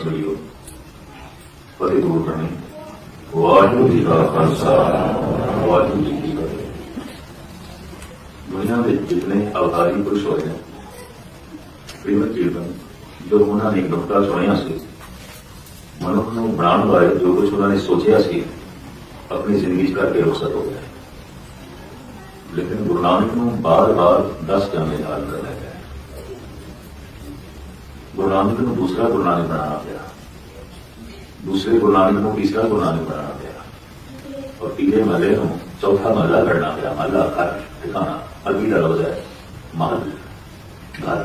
ਸਮਝਿਓ ਫਤਿਹ ਦੂਰ ਕਰਨੀ। ਵਾਹਿਗੁਰੂ ਜੀ ਕਾ ਖਾਲਸਾ, ਵਾਹਿਗੁਰੂ ਜੀ ਕੀ ਫਤਿਹ। ਦੁਨੀਆ ਦੇ ਜਿਤਨੇ ਅਵਤਾਰੀ ਪੁਰਸ਼ ਹੋਏ ਨੇ ਪ੍ਰੀਮਤ ਕੀਰਤਨ ਜੋ ਉਹਨਾਂ ਨੇ ਨੁਕਤਾ ਸੁਣਿਆ ਸੀ, ਮਨੁੱਖ ਨੂੰ ਬਣਾਉਣ ਬਾਰੇ ਜੋ ਕੁਝ ਉਹਨਾਂ ਨੇ ਸੋਚਿਆ ਸੀ, ਆਪਣੀ ਜ਼ਿੰਦਗੀ 'ਚ ਕਰਕੇ ਰੁਖਸਤ ਹੋ ਗਿਆ। ਲੇਕਿਨ ਗੁਰੂ ਨਾਨਕ ਨੂੰ ਬਾਰ-ਬਾਰ ਦੱਸ ਜਾਣੇ ਹਾਲ ਕਰਨਾ گرو نانک نو دوسرا گرو نانک بنانا پیا۔ دوسرے گرو نانک نو تیسرا گرونانک بنانا پیا۔ اور تیلے محلے نو چوتھا محلہ کرنا پیا۔ محلہ گھر، ٹھکانا۔ اگلی کا لفظ ہے۔ محل، گھر۔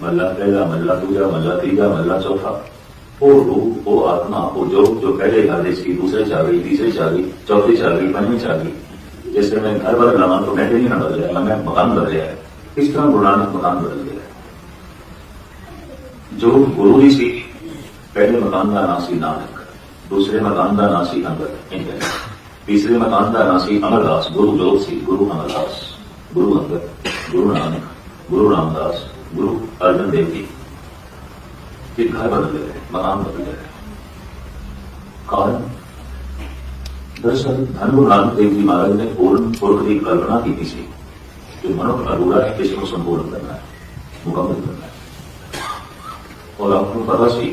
محلہ پہلا محلہ دوجا محلہ تیجا محلہ چوتھا۔ وہ روح، وہ آتما، وہ جو جو پہلے گھر اس کی۔ دوسرے چاہ گئی تیسرے چاہ گئی چوتھی چاہ گئی پانچویں چاہ گئی جیسے میں گھر بدل رہا تو میں نہیں نہ بدل رہا میں مکان بدل رہا ہے اس طرح گرو نانک مکان بدل گیا ਜੋ ਗੁਰੂ ਜੀ ਸੀ, ਪਹਿਲੇ ਮਕਾਨ ਦਾ ਨਾਮ ਸੀ ਨਾਨਕ, ਦੂਸਰੇ ਮਕਾਨ ਦਾ ਨਾਮ ਸੀ ਅੰਗਦ ਇੰਜ ਤੀਸਰੇ ਮਕਾਨ ਦਾ ਨਾਮ ਸੀ ਅਮਰਦਾਸ, ਗੁਰੂ ਜੋਤ ਸੀ, ਗੁਰੂ ਅਮਰਦਾਸ, ਗੁਰੂ ਅੰਗਦ, ਗੁਰੂ ਨਾਨਕ, ਗੁਰੂ ਰਾਮਦਾਸ, ਗੁਰੂ ਅਰਜਨ ਦੇਵ ਜੀ। ਇਹ ਘਰ ਬਦਲ ਗਏ, ਮਕਾਨ ਬਦਲ ਗਏ। ਕਾਰਨ? ਦਰਅਸਲ ਧੰਨ ਗੁਰੂ ਨਾਨਕ ਦੇਵ ਜੀ ਮਹਾਰਾਜ ਨੇ ਪੂਰਨ ਪੁਰਖ ਦੀ ਕਲਪਨਾ ਕੀਤੀ ਸੀ ਕਿ ਮਨੁੱਖ ਅਧੂਰਾ ਹੈ ਇਸ ਨੂੰ ਸੰਪੂਰਨ ਕਰਨਾ ਹੈ, ਮੁਕੰਮਲ ਕਰਨਾ ਹੈ। ઓલાઓનું પરવાસી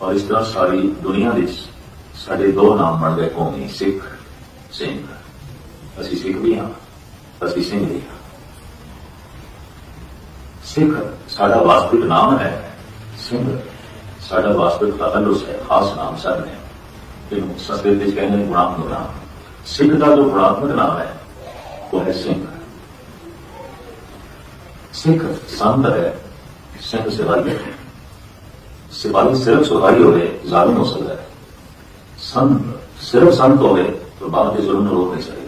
ਔਰ ਇਸ ਤਰ੍ਹਾਂ ਸਾਰੀ ਦੁਨੀਆ ਵਿੱਚ ਸਾਡੇ ਦੋ ਨਾਮ ਬਣ ਗਏ ਕੌਮੀ ਸਿੱਖ ਸਿੰਘ ਅਸੀਂ ਸਿੱਖ ਵੀ ਹਾਂ سیشن نہیں سکھ ساڈا واسطک نام ہے سنگھ ساڈا واستوک تعلق ہے، خاص نام سر ہے۔ لیکن سنسکرت کہنے گناتمک نام سکھ کا جو گناتمک نام ہے، وہ ہے سنگھ سکھ سنت ہے سنگھ سپاہی ہے۔ سپاہی صرف سپاہی ہوئے، ظالم ہو سکتا ہے۔ سنت صرف سنت ہوئے، تو بعد کے ظلم روک نہیں سکے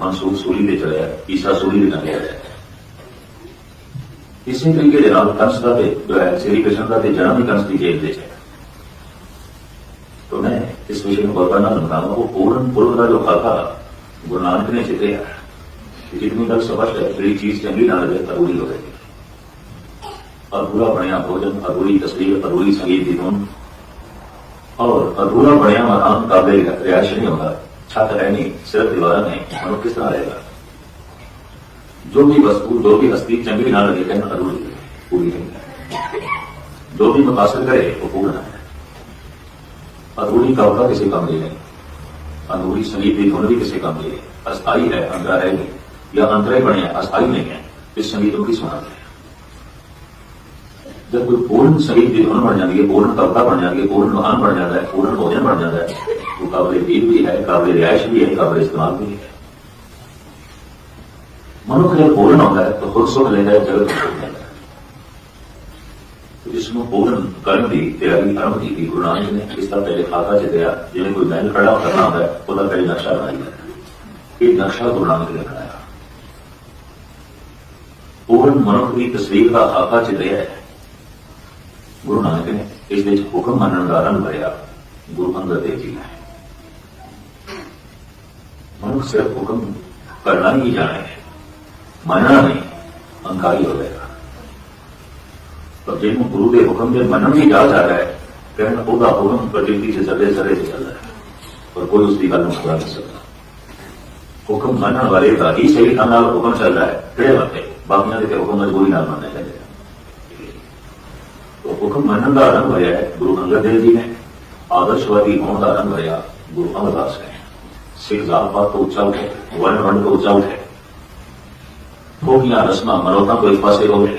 ਮਨਸੂਬ ਸੂਰੀ ਦੇ ਚੜਿਆ ਈਸਾ ਸੂਰੀ ਦੇ ਨਾਲ ਗਿਆ ਇਸੇ ਤਰੀਕੇ ਦੇ ਨਾਲ ਕੰਸ ਦਾ ਤੇ ਸ੍ਰੀ ਕ੍ਰਿਸ਼ਨ ਦਾ ਤੇ ਜਨਮ ਹੀ ਕੰਸ ਦੀ ਜੇਲ੍ਹ ਦੇ ਚੜਿਆ ਤੋਂ ਮੈਂ ਇਸ ਵਿਸ਼ੇ ਨੂੰ ਬਰਬਾਦ ਨਾ ਲੰਘਾਵਾਂ ਉਹ ਪੂਰਨ ਪੂਰਨ ਦਾ ਜੋ ਖਾਤਾ گرو نانک نے چکے جتنی گل سپشٹ ہے جی چیز چنگی نہ لگے ضروری ہو جائے اور ادھورا بنیا بھوجن ادھوری تصویر ادھوری سنگیت کی دھن اور ادھورا بنیا مکان قابل رہائش نہیں ہوگا۔ چھت ہے نہیں صرف دیوار نہیں ہم کس طرح رہے گا؟ جو بھی وستو جو بھی ہستی چنگی نہ لگے کہنا ادھوری پوری نہیں۔ جو بھی مقاصد کرے، وہ پورا ہے ادھوری کا ہوگا کسی کام نہیں۔ انوری بھی ایک بھی کسی کام لیے ہے ہے اندرا رہے گی یا اندرے بنے ہیں استائی نہیں ہے اس سنگیت کو کس مناتے دیا جب کوئی پورن شریف کی دھن بن جاتی ہے، پورن کبتا بن جاتی ہے، پورن مہان بن جاتا ہے، پورن بوجن بن جاتا ہے، وہ قابل دید بھی ہے، قابل رہائش بھی ہے، قابل استعمال بھی ہے۔ منو کے جب پورن ہوتا ہے، تو خود سکھ لے ہے جگہ تیاری ارم کی گرو نانک نے اس طرح کا تیل خاقہ دیا جنہیں کوئی مین کڑا کرنا ہوا ہے نقشہ بنائی ہے یہ نقشہ گرو نانک نے بنایا پوہن منخ کی تصویر کا خاقہ لیا گرو نانک نے اس حکم ماننے کا آرم بھرا گرو ہے منخ صرف حکم کرنا ہی جانے مننا نہیں انکاری ہنکاری ہوگیا ਪਰ ਜਿਹਨੂੰ ਗੁਰੂ ਦੇ ਹੁਕਮ ਦੇ ਮੰਨਣ ਦੀ ਯਾਦ ਆ ਰਿਹਾ ਹੈ ਕਹਿਣ ਉਹਦਾ ਹੁਕਮ ਪ੍ਰਕਿਰਤੀ ਦੇ ਸੱਲੇ ਸੱਲੇ ਚੱਲ ਰਿਹਾ ਹੈ। ਪਰ ਕੋਈ ਉਸ ਦੀ ਗੱਲ ਨੂੰ ਖਰਾ ਨਹੀਂ ਸਕਦਾ। ਹੁਕਮ ਮੰਨਣ ਵਾਲੇ ਦਾ ਹੀ ਸਹੀ ਢੰਗ ਨਾਲ ਹੁਕਮ ਚੱਲ ਰਿਹਾ ਹੈ, ਕਿਹੜੇ ਵਾਕੇ ਬਾਕੀਆਂ ਦੇ ਹੁਕਮ ਮਜਬੂਰੀ ਨਾਲ ਮੰਨਿਆ ਜਾਂਦਾ ਹੈ। ਹੁਕਮ ਮੰਨਣ ਦਾ ਆਰੰਭ ਹੋਇਆ ਹੈ, ਗੁਰੂ ਅੰਗਦ ਦੇਵ ਜੀ ਨੇ। ਆਦਰਸ਼ਵਾਦੀ ਹੋਣ ਦਾ ਆਰੰਭ ਹੋਇਆ ਗੁਰੂ ਅਮਰਦਾਸ ਨੇ। ਸਿੱਖ ਜਾਤ ਤੋਂ ਉੱਚਾ ਉਠੇ ਵਰਨ ਵਰਨ ਤੋਂ ਉੱਚਾ ਉਠੇ। ਭੋਗੀਆਂ ਰਸਮਾਂ ਮਨੋਤਾਂ ਕੋਈ ਪਾਸੇ ਹੋ ਗਏ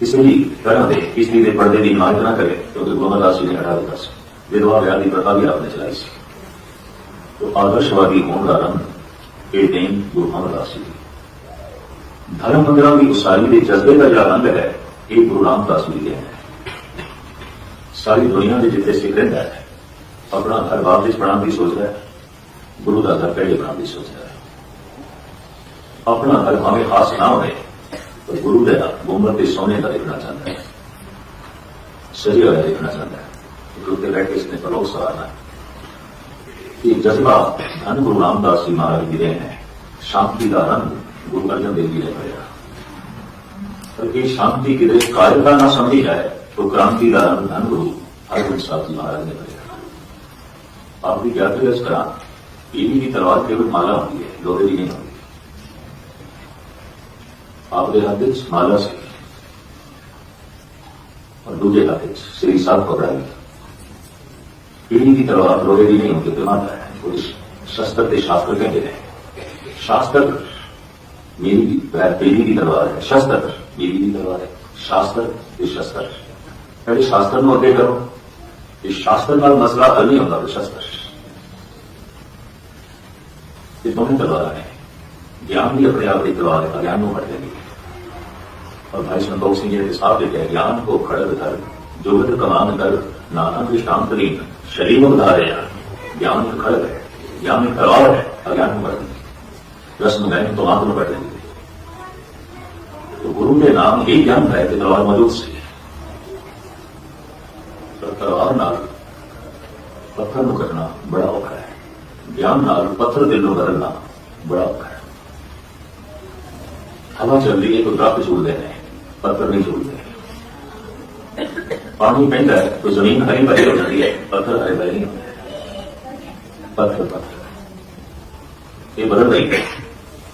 ਕਿਸੇ ਵੀ ਤਰ੍ਹਾਂ ਦੇ ਬਿਜਲੀ ਦੇ ਪਰਦੇ ਦੀ ਮਾਂਗ ਨਾ ਕਰੇ, ਕਿਉਂਕਿ ਗੁਰੂ ਰਾਸ ਜੀ ਨੇ ਹਟਾ ਦਿੱਤਾ ਸੀ। ਵਿਧਵਾ ਵਿਆਹ ਦੀ ਪ੍ਰਥਾ ਵੀ ਆਪਨੇ ਚਲਾਈ ਸੀ। ਤੋਂ ਆਦਰਸ਼ਵਾਦੀ ਹੋਣ ਦਾ ਰੰਗ ਇਹ ਨਹੀਂ ਗੁਰੂ ਰਾਸ ਜੀ ਧਰਮ ਮੰਦਰਾਂ ਦੀ ਉਸਾਰੀ ਦੇ ਜਜ਼ਬੇ ਦਾ ਜਿਹੜਾ ਰੰਗ ਹੈ, ਇਹ ਗੁਰੂ ਰਾਮਦਾਸ ਜੀ ਦੇ ਹੈ। ਸਾਰੀ ਦੁਨੀਆ ਦੇ ਜਿੱਥੇ ਸਿੱਖ ਰਹਿੰਦਾ ਹੈ, ਆਪਣਾ ਘਰ ਵਾਪਸ ਬਣਾਉਣ ਦੀ ਸੋਚਦਾ ਹੈ, ਗੁਰੂ ਦਾ ਘਰ ਪਹਿਲੇ ਬਣਾਉਣ ਦੀ ਸੋਚਦਾ ਹੈ। اپنا گھر ہمیں خاص نہ ہوئے تو گرو دیا محمد کے سونے کا دیکھنا چاہتا ہے۔ شریر والا دیکھنا چاہتا ہے۔ گرو کے بیٹھ کے اس نے پلوک سوانا ہے یہ جذبہ دھن گرو رام داس جی مہاراج گرے ہیں شانتی کا رنگ گرو ارجن دیو جی نے بھیجا بلکہ شانتی گرے کار کا نہ سمجھی جائے تو کرانتی کا رنگ دھن گرو ارجن صاحب جی مہاراج نے بھرا آپ کی کیا کریں اس طرح ٹی وی کی تلوار کے بھی مالا ہوتی ہے، لوہے نہیں ہوتی۔ آپ آخری حادث مالا سے اور دوسرے حادث سری ساتھ پکڑا گیا پیڑھی کی طرح آپ لوہے کی نہیں ہوتی دماغ ہے وہ شستر کے شاستر کہتے ہیں شاستر میری پیڑھی کی تلوار ہے۔ شستر میری کی تلوار ہے۔ شاستر یہ شستر پہلے شاستر میں اگے کرو۔ یہ شاستر کا مسئلہ حل نہیں ہوتا تو شاستر۔ یہ دونوں تلوار ہے گیان بھی اپنے آپ کی تلوار ہے اگیان ہٹ دیں گے اور بھائی بندوق سنگھ یہ حساب دے کے گیان کو کھڑا کر جوگت کمان کر، نانا کے شام کریم شریم رہے ہیں۔ گیان میں کھڑک ہے گیان میں کھڑا ہے اگیان میں بڑھ رسم گئے تو آنکھ میں بڑھ گے تو گرو کے نام یہی گیان ہے کہ تلوار موجود سے تلوار نال پتھر نو کرنا بڑا اوکھا ہے۔ گیان نال پتھر دل نو کرنا بڑا اوکھا ہے۔ ہوا چل رہی ہے تو درخت چھوڑ دینے ہیں۔ ਪੱਥਰ ਨਹੀਂ ਜੁੜਦੇ ਪਾਣੀ ਪੈਂਦਾ ਤਾਂ ਜ਼ਮੀਨ ਹਰੀ ਭਰੀ ਹੋ ਜਾਂਦੀ ਹੈ ਪੱਥਰ ਹਰੇ ਭਰੇ ਨਹੀਂ ਪੱਥਰ ਪੱਥਰ ਇਹ ਬਦਲ ਰਹੀ ਹੈ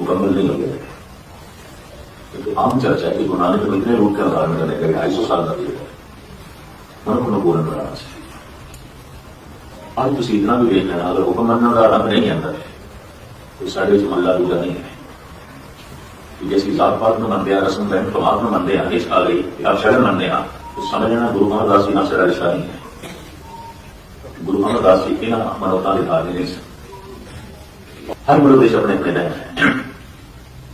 مکمل نہیں ہوں گے عام چرچا ہے کہ نانک کو اتنے روٹ کے آدھار میں ڈھائی سو سال کا بھی من پورن بنانا چاہیے آج اتنا بھی دیکھ لینا اگر حکم کا رنگ نہیں آتا ہے ملا دوجا نہیں ہے جیسی ذات پات میں منتے ہیں رسم بہن کمات میں منتے ہیں اس آ گئی آپ شہر منتے ہیں۔ تو سمجھ لینا گرو امر داس جی رشتہ نہیں ہے گرو امر داس جی کے منوتا لکھا دینے سے ہر ملک اپنے اپنے ہیں۔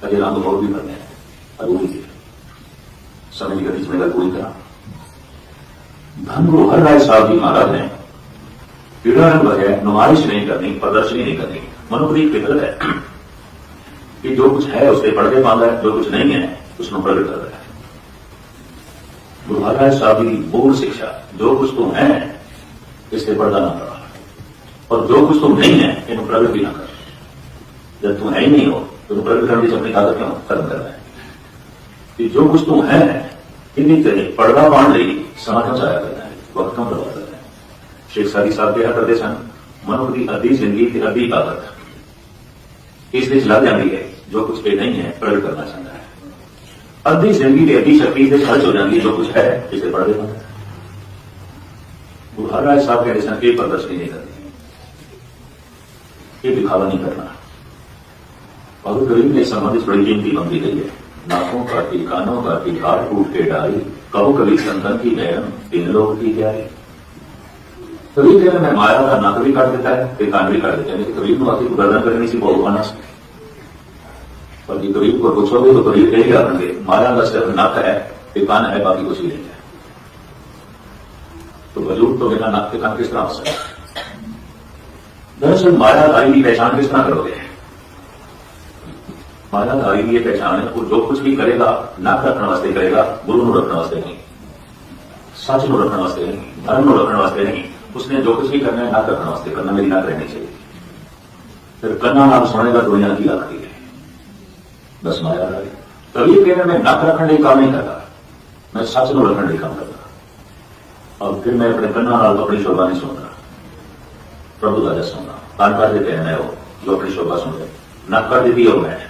کبھی رام بہت بھی کرنے ادھوری تھی سمجھ کر اس میں ادھوری تھا دھن گروہر رائے صاحب کی مہاراج نے پڑھن بغیر نمائش نہیں کرنی پردرشنی نہیں کرنی منوپری فکر ہے کہ جو کچھ ہے اس پہ پڑھ کے مانگا ہے جو کچھ نہیں ہے اس میں پرگٹ کر رہا ہے گروہر رائے صاحب کی بول شکشا جو کچھ تم ہے اس پہ پردہ نہ کرا اور جو کچھ تم نہیں ہے ان پرگٹ بھی نہ کر جب تم ہے ہی نہیں ہو تو کر کے اپنی حالت میں ختم کرنا ہے کہ جو کچھ تم ہیں انہیں کریں پڑھنا مان لئی سمجھا چاہیا کرنا ہے، وقت کم برباد کرنا ہے۔ شیخ ساری صاحب کیا ہاں کرتے سن، منو کی ادھی زندگی کی ادھی عادت اس لیے لگ جاتی ہے، جو کچھ پہ نہیں ہے پرل کرنا چاہتا ہے۔ ادھی زندگی کی ادھی شکتی سے خرچ ہو جاتی ہے، جو کچھ ہے، اسے پڑھ دینا گرہار راج صاحب کہتے سن، یہ پردرشنی نہیں کرتی یہ دکھاوا نہیں کرنا۔ اور کریم کے سمجھ بڑی قیمتی بندی گئی ہے ناکوں کا تھی کانوں کا تھی ہاتھ ٹوٹ کے ڈالی کہو کبھی سندن کی نیم تین لوگ کی جائے کبھی کہنا میں مایا کا نہ کبھی کاٹ دیتا ہے کہ کان بھی کاٹ دیتا ہے۔ لیکن کبھی کو آتی گردن کرنی سی، بہت بنا اور یہ جی قریب کو پوچھو گے تو قریب کہے گا گے مایا کا صرف نک ہے کہ کان ہے، باقی کچھ بھی نہیں ہے۔ تو وجود تو بنا ناک کے کان کس طرح ہو سکتا ہے؟ دراصل مایا کا پہچان کس طرح کرو گے؟ مانا داری کی یہ پہچان ہے وہ جو کچھ بھی کرے گا نک رکھنے واسطے کرے گا، گرو نو رکھنے واسطے نہیں، سچ نو رکھنے واسطے نہیں، دھرم نو رکھنے واسطے نہیں، اس نے جو کچھ بھی کرنا ہے نک رکھنے واسطے، کرنا میری نک رہنی چاہیے۔ پھر کرنا نام سونے کا دنیا کی آخری ہے۔ بس مایا کبھی کہنا میں نک رکھنے کا کام نہیں کرتا، میں سچ نو رکھنے کا کام کرتا۔ اور پھر میں اپنے کنا اپنی شوبھا نہیں سنتا۔ پربھو کا سننا کان کر دیتے ہیں میں وہ جو اپنی شوبھا سن رہے نک کر دیتی میں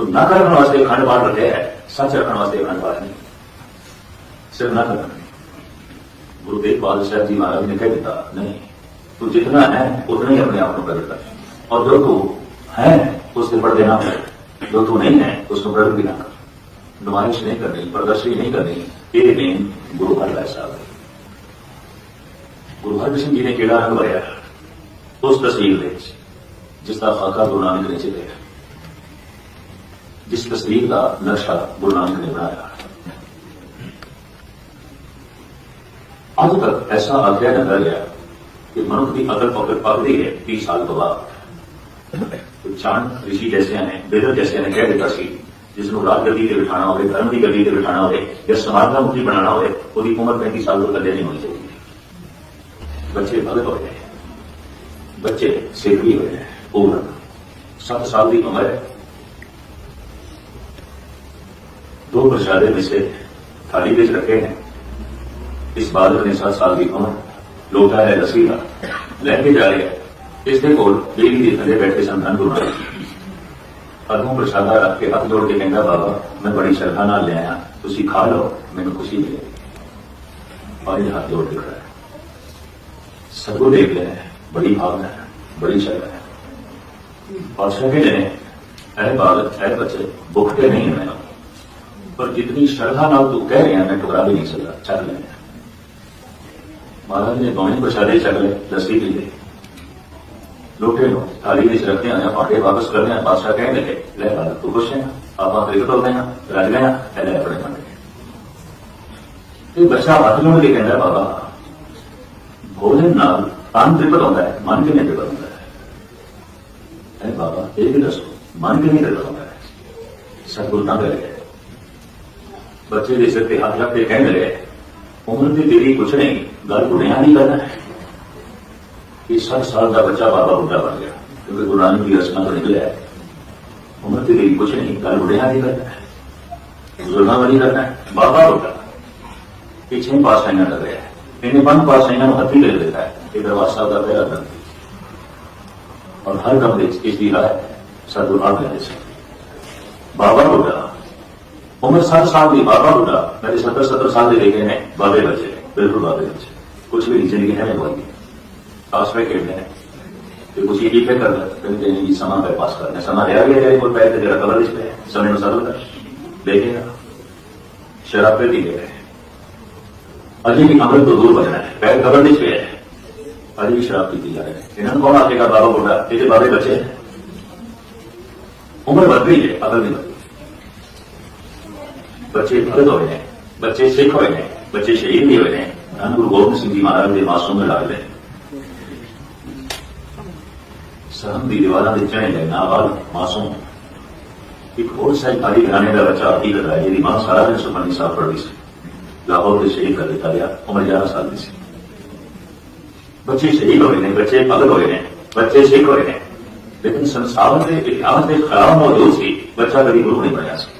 تو نقل رکھنے واسطے کھنڈ بار رکھے ہے سچ رکھنے واسطے کھنڈ بار نہیں صرف نقل رکھنے گرو تیگ بہادر صاحب جی مہاراج نے کہہ دیتا نہیں تو جتنا ہے اتنا ہی اپنے آپ کو پرگٹ کر اور جو تو ہے اس کے پردے نہ کر جو تو نہیں ہے اس کو پرگٹ بھی نہ کر نمائش نہیں کرنی پردرشنی نہیں کرنی یہ دین گرو ہر صاحب ہے گرو ہر سنگھ جی نے کیڑا رنگ بھریا اس تصویر جس کا خاکہ گرو نانک نے چلے جس تصویر کا نقشہ گرو نانک نے بنایا۔ اب تک ایسا آگیا نہ کر گیا کہ منک کی اگر پکڑ پکڑی ہے تیس سال کے بعد۔ چاند رشی جیسے ہیں بیدر جیسے ہیں، کہہ دیتا سی، جس کو رات گلی سے بٹھانا ہوئے دھرم کی گلی سے بٹھانا ہوئے، یا سماج کا مکھی بنانا ہوئے، وہ عمر پینتیس سال کو کدے نہیں ہونی چاہیے۔ بچے بھگت ہوئے ہیں۔ بچے سیکری ہوئے ہیں، عمر۔ سات سال کی عمر ہے۔ دو پرشادے میں سے تھالی بیچ رکھے ہیں۔ اس بادل نے سات سال کی عمر، لوٹا ہے رسی کا لہ کے جا رہے اس نے کول بیوی کے تھلے بیٹھ کے سنتان کو ہاتھوں پرسادہ رکھ کے ہاتھ جوڑ کے کہنا، بابا، میں بڑی شردا نہ لے آیا تھی کھا لو میرے خوشی ملے۔ اور یہ ہاتھ جوڑ کے کھڑا ہے۔ سب کو دیکھ رہے ہیں بڑی بھاؤنا ہے، بڑی شردا ہے۔ اور سبھی نے اے بالک اے بچے کے نہیں ہیں پر جتنی شردا نال تو کہہ رہے ہیں، میں ٹکرا بھی نہیں سکتا چل رہے ہیں مہاراج نے بانی پرشادے چل رہے لسی بھی لے لوٹے لو تھالی میں رکھتے ہیں پاٹے واپس کر رہے ہیں بادشاہ کہیں لگے، لے بال تو خوش ہیں۔ آپ کرکٹ ہوتے ہیں، رج گئے ہیں لے اپنے بن گئے بچہ ہاتھ لوگ کے کہنا بابا بھوجن نال تن ترپت ہوتا ہے، من کے نہیں ترپت ہوتا ہے۔ اے بابا یہ بھی دسو، من کے نہیں ترپت ہوتا ہے۔ سب سدگل نہ کرے۔ ਬੱਚੇ ਦੇ ਸਿਰ ਤੇ ਹੱਥ ਰੱਖ ਕੇ ਕਹਿੰਦੇ ਲੱਗੇ ਉਮਰ ਦੀ ਤੇਰੀ ਕੁਛ ਨਹੀਂ, ਗੱਲ ਗੁਣਿਆ ਨਹੀਂ ਕਰਨਾ ਇਹ ਕਿ 60 ਸਾਲ ਦਾ ਬੱਚਾ ਬਾਬਾ ਬੁੱਢਾ ਬਣ ਗਿਆ, ਕਿਉਂਕਿ ਗੁਰੂ ਨਾਨਕ ਦੀ ਰਸਨਾ ਤੋਂ ਨਿਕਲਿਆ ਹੈ। ਉਮਰ ਦੀ ਤੇਰੀ ਕੁਛ ਨਹੀਂ, ਗੱਲ ਗੁਣਿਆ ਨਹੀਂ ਕਰਨਾ ਜ਼ੁਲਮਾਂ ਵਾਲੀ ਕਰਨਾ ਬਾਬਾ ਬੁੱਢਾ। ਪਿੱਛੇ ਹੀ ਪਾਸ ਆਈਆਂ ਲੱਗ ਰਿਹਾ ਹੈ। ਇਹਨੇ ਬੰਦ ਪਾਸ ਆਈਆਂ ਨੂੰ ਹੱਥੀ ਲੈ ਲੈਤਾ ਹੈ। ਇਹ ਦਰਵਾਜ਼ਾ ਸਾਹਿਬ ਦਾ ਪਹਿਲਾ ਗ੍ਰੰਥ ਔਰ ਹਰ ਕਮਰੇ ਵਿੱਚ ਇਸ ਦੀ ਰਾਏ ਸਤਿਗੁਰੂ ਆਪ ਲੈ ਸੀ ਬਾਬਾ ਬੁੱਢਾ। عمر سات سال کی بابا ہوتا، پہلے ستر ستر سال دے گئے ہیں، بابے بچے ہیں، بالکل بابے بچے کچھ بھی نیچے لکھے ہیں بولیں آس میں کھیلتے ہیں، پھر کچھ یہ لکھے کر پھر کہیں یہ جی، سما پہ پاس کرنا سما لیا گیا ہے کوئی پہلے تیرا کلر اس پہ سمے میں سر کر دیکھے گا شراب پہ بھی گئے۔ ابھی بھی امرت تو دور بچنا ہے۔ پیر کلر اس پہ ہے۔ ابھی بھی شراب پیتی جا رہے ہیں انہوں نے کون آتے گا بابا بولا رہا تیرے بابے بچے ہیں۔ عمر بڑھ گئی ہے اگر نہیں بڑھ ਬੱਚੇ ਭਗਤ ਹੋਏ ਨੇ ਬੱਚੇ ਸਿੱਖ ਹੋਏ ਨੇ ਬੱਚੇ ਸ਼ਹੀਦ ਵੀ ਹੋਏ ਨੇ ਧੰਨ ਗੁਰੂ ਗੋਬਿੰਦ ਸਿੰਘ ਜੀ ਮਹਾਰਾਜ ਦੇ ਮਾਸੂਮ ਲਾਲ ਨੇ ਸਰਹੰਦ ਦੀ ਦੀਵਾਰਾਂ ਦੇ ਚੜੇ ਨੇ ਨਾਬਾਲ ਮਾਸੂਮ ਇੱਕ ਹੋਰ ਸਹਿਕਾਰੀ ਘਰਾਣੇ ਦਾ ਬੱਚਾ ਹਕੀਕਤ ਹੈ ਜਿਹਦੀ ਮਾਂ ਸਾਰਾ ਦਿਨ ਸੁਖਮਨੀ ਸਾਫ਼ ਪੜ੍ਹਦੀ ਸੀ ਲਾਹੌਰ ਦੇ ਸ਼ਹੀਦ ਕਰ ਦਿੱਤਾ ਗਿਆ ਉਮਰ 11 ਸਾਲ ਦੀ ਸੀ ਬੱਚੇ ਸ਼ਹੀਦ ਹੋਏ ਨੇ ਬੱਚੇ ਭਗਤ ਹੋਏ ਨੇ ਬੱਚੇ ਸਿੱਖ ਹੋਏ ਨੇ ਲੇਕਿਨ ਸੰਸਾਰ ਦੇ ਇਤਿਹਾਸ ਦੇ ਖਰਾਬ ਮੌਜੂਦ ਸੀ ਬੱਚਾ ਕਦੀ ਗੁਰੂ ਨਹੀਂ ਬਣਿਆ ਸੀ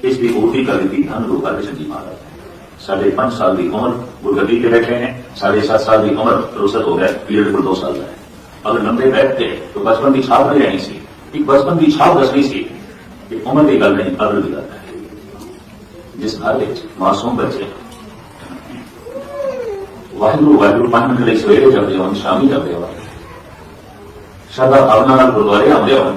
ਇਸ ਦੀ ਉਲਟੀ ਕਰ ਦਿੱਤੀ ਹਨ ਲੋਕਾਂ ਦੇ ਚੰਗੀ ਮਾਲਕ ਸਾਡੇ 5 ਸਾਲ ਦੀ ਉਮਰ ਗੁਰਗੱਦੀ ਤੇ ਬੈਠੇ ਨੇ, ਸਾਡੇ 7 ਸਾਲ ਦੀ ਉਮਰ ਰੋਸਰ ਹੋ ਗਿਆ ਪੀਰੀਅਡ ਕੋਲ 2 ਸਾਲ ਦਾ ਹੈ ਅਗਰ ਲੰਬੇ ਬੈਠਦੇ ਤਾਂ ਬਚਪਨ ਦੀ ਛਾਪ ਨਹੀਂ ਰਹਿਣੀ ਸੀ, ਇੱਕ ਬਚਪਨ ਦੀ ਛਾਪ ਦੱਸਣੀ ਸੀ ਕਿ ਉਮਰ ਦੀ ਗੱਲ ਨਹੀਂ ਅਦਰ ਦੀ ਗੱਲ ਹੈ। ਜਿਸ ਘਰ ਵਿੱਚ ਮਾਸੂਮ ਬੱਚੇ ਵਾਹਿਗੁਰੂ ਵਾਹਿਗੁਰੂ, ਪੰਜ ਮਿੰਟ ਲਈ ਸਵੇਰੇ ਜਾਂਦੇ ਹੋਣ, ਸ਼ਾਮੀ ਜਾਂਦੇ ਹੋਣ। ਸ਼ਰਧਾ ਭਾਵਨਾ ਨਾਲ ਗੁਰਦੁਆਰੇ ਆਉਂਦੇ ਹੋਣ।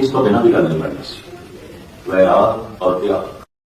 ਇਸ ਤੋਂ ਬਿਨਾਂ ਵੀ ਗੱਲ ਨਹੀਂ ਬਣਨੀ ਸੀ ਰਹਿਰਾਮ ਔਰ ਪਿਆਰ